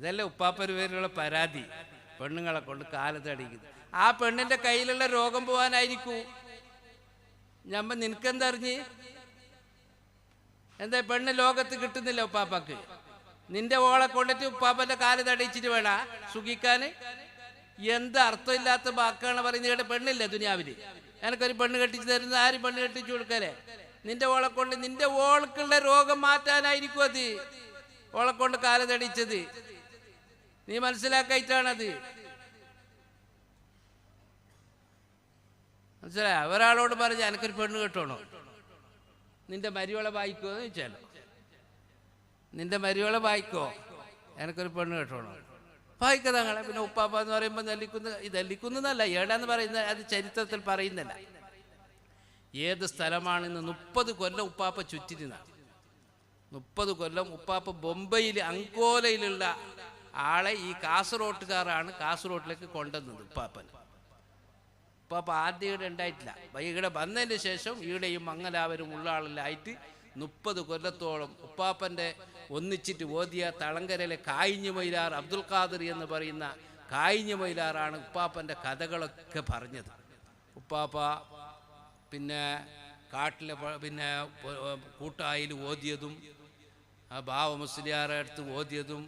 ഇതല്ലേ ഉപ്പാപ്പര് പേരിലുള്ള പരാതി. പെണ്ണുങ്ങളെ കൊണ്ട് കാലത്ത് അടിക്കുന്നു ആ പെണ്ണിന്റെ കയ്യിലുള്ള രോഗം പോവാനായിരിക്കൂ. ഞമ്മ നിനക്കെന്തറിഞ്ഞ് എന്താ പെണ്ണ് ലോകത്ത് കിട്ടുന്നില്ല ഉപ്പാപ്പക്ക്? നിന്റെ ഓളെ കൊണ്ടിട്ട് ഉപ്പാപ്പന്റെ കാൽ തടയിച്ചിട്ട് വേണ സുഖിക്കാന്? എന്ത് അർത്ഥമില്ലാത്ത വാക്കാണ് പറയുന്നത് ഇവിടെ പെണ്ണില്ല ദുനിയാവിൽ? എനിക്കൊരു പെണ്ണ് കെട്ടിച്ച് തരുന്ന ആരും പെണ്ണ് കെട്ടിച്ചു കൊടുക്കലേ? നിന്റെ ഓളെ കൊണ്ട് നിന്റെ ഓൾക്കുള്ള രോഗം മാറ്റാനായിരിക്കും അത്. ഓളെ കൊണ്ട് കാൽ തടിച്ചത് നീ മനസ്സിലാക്കായിട്ടാണത്. മനസ്സിലായ? ഒരാളോട് പറഞ്ഞ എനിക്കൊരു പെണ്ണ് കെട്ടണോ? നിന്റെ മരിയോളെ വായിക്കോ എന്ന് ചോദിച്ചാലോ? നിന്റെ മരിയോളെ വായിക്കോ? എനിക്കൊരു പെണ്ണ് കെട്ടണോ? വായിക്ക തങ്ങളെ പിന്നെ ഉപ്പാപ്പ എന്ന് പറയുമ്പോൾ നെല്ലിക്കുന്ന് ഇത് നെല്ലിക്കുന്നതല്ല ഏടാന്ന് പറയുന്ന അത് ചരിത്രത്തിൽ പറയുന്നില്ല. ഏത് സ്ഥലമാണെന്ന് മുപ്പത് കൊല്ലം ഉപ്പാപ്പ ചുറ്റിരുന്ന മുപ്പത് കൊല്ലം ഉപ്പാപ്പ ബൊംബെയിൽ അങ്കോലയിലുള്ള ആളെ ഈ കാസർഗോട്ടുകാരാണ് കാസർഗോട്ടിലേക്ക് കൊണ്ടുവന്നത് ഉപ്പാപ്പൻ. ഉപ്പാപ്പ ആദ്യം ഇവിടെ ഉണ്ടായിട്ടില്ല. ഇവിടെ വന്നതിന് ശേഷം ഈടെയും മംഗലാവരും ഉള്ള ആളിലായിട്ട് മുപ്പത് കൊല്ലത്തോളം ഉപ്പാപ്പന്റെ ഒന്നിച്ചിട്ട് ഓതിയ തളങ്കരയിലെ കായിഞ്ഞു മൈലാർ അബ്ദുൽ ഖാദർ എന്ന് പറയുന്ന കായിഞ്ഞു മൈലാറാണ് ഉപ്പാപ്പന്റെ കഥകളൊക്കെ പറഞ്ഞത്. ഉപ്പാപ്പ പിന്നെ കാട്ടിലെ പിന്നെ കൂട്ടായിൽ ഓതിയതും ബാവ മുസ്ലിയാറെ അടുത്ത് ഓതിയതും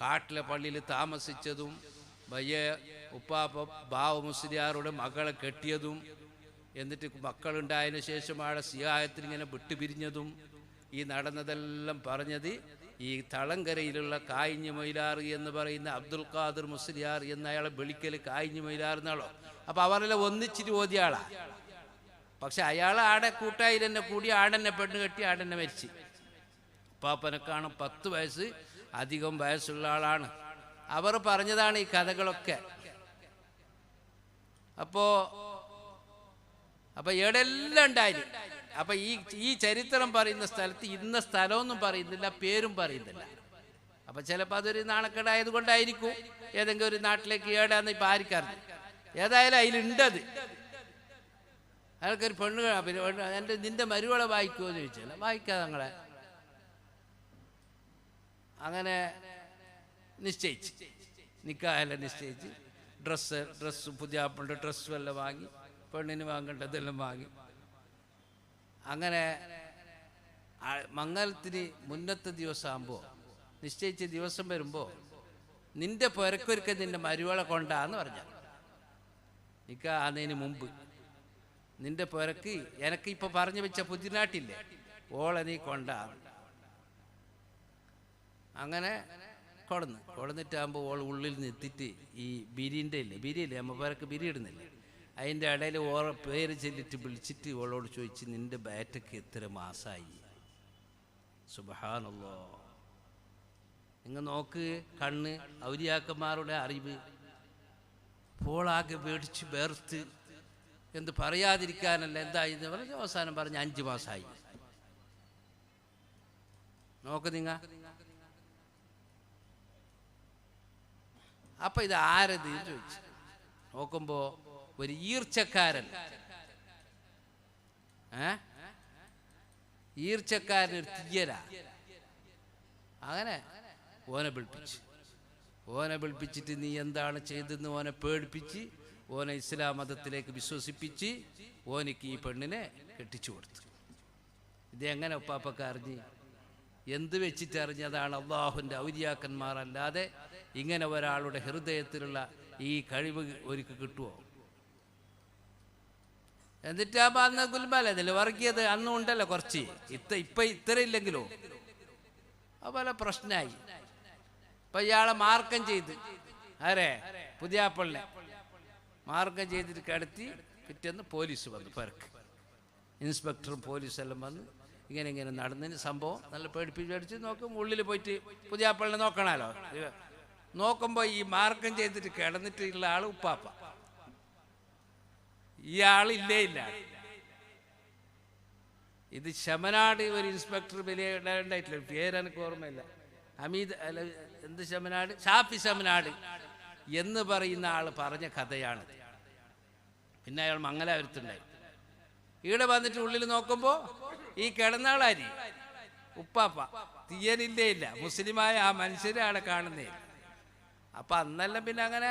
കാട്ടിലെ പള്ളിയിൽ താമസിച്ചതും വയ്യ ഉപ്പാപ്പ ബാവ മുസ്ലിയാറുടെ മകളെ കെട്ടിയതും എന്നിട്ട് മക്കളുണ്ടായതിന് ശേഷം ആളെ സിയായത്തിന് ഇങ്ങനെ വിട്ടുപിരിഞ്ഞതും ഈ നടന്നതെല്ലാം പറഞ്ഞത് ഈ തളങ്കരയിലുള്ള കായിഞ്ഞു മൊയിലാർ എന്ന് പറയുന്ന അബ്ദുൽ ഖാദർ മുസ്ലിയാർ എന്ന അയാളെ വിളിക്കൽ കായിഞ്ഞു മൊയിലാർ എന്നാളോ? അപ്പൊ അവരെല്ലാം ഒന്നിച്ചിട്ട് ഓതിയാളാ പക്ഷെ അയാൾ ആടെ കൂട്ടായി തന്നെ കൂടി ആടെന്നെ പെണ്ണ് കെട്ടി ആടെന്നെ മരിച്ചു. പാപ്പനെ കാണും പത്ത് വയസ്സ് അധികം വയസ്സുള്ള ആളാണ്. അവർ പറഞ്ഞതാണ് ഈ കഥകളൊക്കെ. അപ്പോ അപ്പൊ എവിടെല്ലാം ഉണ്ടായി അപ്പൊ ഈ ഈ ചരിത്രം പറയുന്ന സ്ഥലത്ത് ഇന്ന സ്ഥലമൊന്നും പറയുന്നില്ല പേരും പറയുന്നില്ല. അപ്പൊ ചിലപ്പോൾ അതൊരു നാണക്കേടായത് കൊണ്ടായിരിക്കും. ഏതെങ്കിലും ഒരു നാട്ടിലേക്ക് ഏടാന്ന് ഇപ്പൊ ആർക്കറിഞ്ഞു ഏതായാലും അതിലുണ്ടത് അയാൾക്കൊരു പെണ്ണ് എന്റെ നിന്റെ മരുവളെ വായിക്കുമോ എന്ന് ചോദിച്ചാൽ വായിക്കാതെ ഞങ്ങളെ അങ്ങനെ നിശ്ചയിച്ച്. നിക്കായെല്ലാം നിശ്ചയിച്ച്. ഡ്രസ്സ് ഡ്രസ്സ് പുതിയ ആപ്പിളുടെ ഡ്രസ്സും എല്ലാം വാങ്ങി പെണ്ണിന് വാങ്ങേണ്ടതെല്ലാം വാങ്ങി. അങ്ങനെ മംഗലത്തിന് മുന്നത്തെ ദിവസമാകുമ്പോൾ നിശ്ചയിച്ച ദിവസം വരുമ്പോൾ നിന്റെ പുരക്കൊരുക്ക നിന്റെ മരുവളെ കൊണ്ടാന്ന് പറഞ്ഞ. നിക്ക അതിന് മുമ്പ് നിന്റെ പുരക്ക് എനക്ക് ഇപ്പൊ പറഞ്ഞു വെച്ച പുതിനാട്ടില്ലേ? ഓളെ നീ കൊണ്ടാന്ന്. അങ്ങനെ കൊടന്ന്. കൊടന്നിട്ടാകുമ്പോൾ ഓൾ ഉള്ളിൽ നിർത്തിയിട്ട് ഈ ബിരിന്റെ ഇല്ലേ? ബിരിയില്ലേ അമ്മ പേരക്ക് ബിരി ഇടുന്നില്ലേ? അതിന്റെ ഇടയിൽ ഓറ പേര് ചെല്ലിട്ട് വിളിച്ചിട്ട് ഓളോട് ചോദിച്ച് നിന്റെ ബാറ്റൊക്കെ എത്ര മാസമായി സുബഹാനല്ലോ. നിങ്ങൾ നോക്ക് കണ്ണ് ഔലിയാക്കന്മാരുടെ അറിവ്. പോളാകെ പേടിച്ച് വേർത്ത് എന്ത് പറയാതിരിക്കാനല്ല എന്തായി എന്ന് പറഞ്ഞ് അവസാനം പറഞ്ഞ് അഞ്ച് മാസമായി നോക്ക് നിങ്ങ. അപ്പൊ ഇത് ആരത് ചോദിച്ചു. നോക്കുമ്പോ ഒരു ഈർച്ചക്കാരൻ. ഈർച്ചക്കാരൻ ഒരു അങ്ങനെ ഓനെ വിളിപ്പിച്ചു. ഓനെ വിളിപ്പിച്ചിട്ട് നീ എന്താണ് ചെയ്തെന്ന് ഓനെ പേടിപ്പിച്ച് ഓനെ ഇസ്ലാം മതത്തിലേക്ക് വിശ്വസിപ്പിച്ച് ഓനിക്ക് ഈ പെണ്ണിനെ കെട്ടിച്ചു കൊടുത്തു. ഇത് എങ്ങനെ ഒപ്പാപ്പൊക്കെ അറിഞ്ഞ്? എന്ത് വെച്ചിട്ട് അറിഞ്ഞതാണ് അള്ളാഹുവിന്റെ ഔര്യാക്കന്മാർ അല്ലാതെ ഇങ്ങനെ ഒരാളുടെ ഹൃദയത്തിലുള്ള ഈ കഴിവ് ഒരുക്ക് കിട്ടുമോ എന്നിട്ടാകുമ്പോൾ അന്ന് ഗുൽബാലതിൽ വർഗീയത അന്നും ഉണ്ടല്ലോ കുറച്ച്. ഇത്ത ഇപ്പം ഇത്ര ഇല്ലെങ്കിലോ? അതുപോലെ പ്രശ്നമായി ഇപ്പം ഇയാളെ മാർക്കം ചെയ്ത്. ആരെ? പുതിയാപ്പള്ളെ മാർക്കം ചെയ്തിട്ട് കിടത്തി പിറ്റേന്ന് പോലീസ് വന്നു പെർക്ക് ഇൻസ്പെക്ടറും പോലീസെല്ലാം വന്ന് ഇങ്ങനെ ഇങ്ങനെ നടന്നതിന് സംഭവം നല്ല പേടിപ്പിച്ച് പേടിച്ച് നോക്കും. ഉള്ളിൽ പോയിട്ട് പുതിയാപ്പള്ളിനെ നോക്കണമല്ലോ നോക്കുമ്പോൾ ഈ മാർഗം ചെയ്തിട്ട് കിടന്നിട്ടുള്ള ആൾ ഉപ്പാപ്പ. ഇയാളില്ലേ ഇല്ല ഇത് ശമനാട് ഒരു ഇൻസ്പെക്ടർ വലിയ ഉണ്ടായിട്ടില്ല പേര് എനിക്ക് ഓർമ്മയില്ല. അമീത് അല്ല എന്ത് ശമനാട്? ഷാഫി ശമനാട് എന്ന് പറയുന്ന ആൾ പറഞ്ഞ കഥയാണ്. പിന്നെ അയാൾ മംഗലാപുരത്തുണ്ടായി. ഇവിടെ വന്നിട്ട് ഉള്ളിൽ നോക്കുമ്പോൾ ഈ കിടന്നാളാരി. ഉപ്പാപ്പ തീയനില്ലേ ഇല്ല മുസ്ലിമായ ആ മനുഷ്യരെ ആളെ കാണുന്നേ. അപ്പം അന്നെല്ലാം പിന്നെ അങ്ങനെ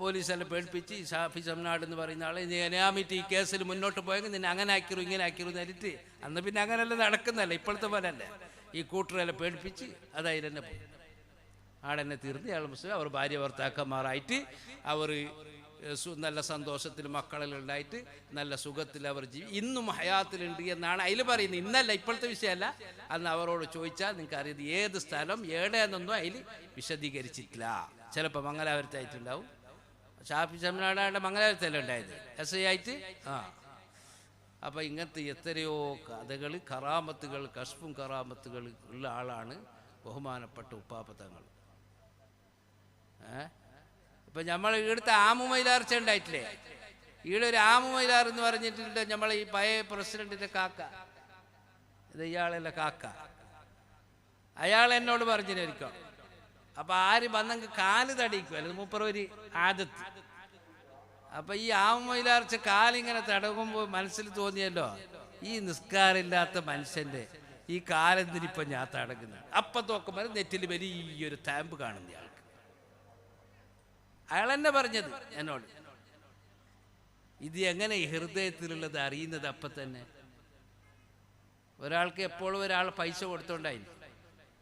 പോലീസെല്ലാം പേടിപ്പിച്ച് ഷാഫി സംനാട് എന്ന് പറയുന്ന ആളെ നീ അനാമിറ്റ് ഈ കേസിൽ മുന്നോട്ട് പോയെങ്കിൽ നിന്നെ അങ്ങനെ ആക്കിരും ഇങ്ങനെ ആക്കിരും എന്നിട്ട് അന്ന് പിന്നെ അങ്ങനെയല്ല നടക്കുന്നല്ല ഇപ്പോഴത്തെ പോലെ അല്ലേ ഈ കൂട്ടരെല്ലാം പേടിപ്പിച്ച് അതായി തന്നെ പോയി. ആടെന്നെ തീർന്ന് അയാൾ മുസ്ലിം. അവർ ഭാര്യ ഭർത്താക്കന്മാരായിട്ട് അവർ നല്ല സന്തോഷത്തിൽ മക്കളിലുണ്ടായിട്ട് നല്ല സുഖത്തിൽ അവർ ജീവി ഇന്നും ഹയാത്തിലുണ്ട് എന്നാണ് അതിൽ പറയുന്നത്. ഇന്നല്ല ഇപ്പോഴത്തെ വിഷയമല്ല. അന്ന് അവരോട് ചോദിച്ചാൽ നിങ്ങൾക്ക് അറിയത് ഏത് സ്ഥലം എവിടെയെന്നൊന്നും അതിൽ വിശദീകരിച്ചിട്ടില്ല. ചിലപ്പോൾ മംഗലാപുരത്തായിട്ടുണ്ടാവും. ഷാഫി ചമനാടാണ്ട് മംഗലാപുരത്തല്ലേ ഉണ്ടായത്? എസ് ഐ ആയിട്ട്? ആ. അപ്പം ഇങ്ങനത്തെ എത്രയോ കഥകൾ കറാമത്തുകൾ കഷ്പും കറാമത്തുകൾ ഉള്ള ആളാണ് ബഹുമാനപ്പെട്ട ഉപ്പാപ്പത്തങ്ങൾ ഇപ്പം നമ്മൾ ഇവിടുത്തെ ആമുമൈലാർച്ച ഉണ്ടായിട്ടില്ലേ ഈടെ ഒരു ആമുമൈലാർ എന്ന് പറഞ്ഞിട്ടുണ്ട് നമ്മൾ ഈ പഴയ പ്രസിഡന്റിന്റെ കാക്ക. ഇത് ഇയാളല്ല കാക്ക. അയാൾ എന്നോട് പറഞ്ഞിരിക്കും. അപ്പൊ ആര് വന്നെങ്കിൽ കാൽ തടിക്കും അല്ലെങ്കിൽ മൂപ്പർ ഒരു ആദത്ത്. അപ്പൊ ഈ ആമയിലാർച്ച കാലിങ്ങനെ തടകുമ്പോൾ മനസ്സിൽ തോന്നിയല്ലോ ഈ നിസ്കാരമില്ലാത്ത മനുഷ്യന്റെ ഈ കാലെന്തിനിപ്പൊ ഞാൻ തടകുന്നത് അപ്പൊ നോക്കുമ്പോൾ നെറ്റിൽ വലിയൊരു താമ്പ് കാണുന്ന ആൾക്ക് അയാൾ എന്നെ പറഞ്ഞത് എന്നോട്. ഇത് എങ്ങനെ ഈ ഹൃദയത്തിലുള്ളത് അറിയുന്നത് അപ്പൊ തന്നെ ഒരാൾക്ക് എപ്പോഴും ഒരാൾ പൈസ കൊടുത്തോണ്ടായിരിക്കും.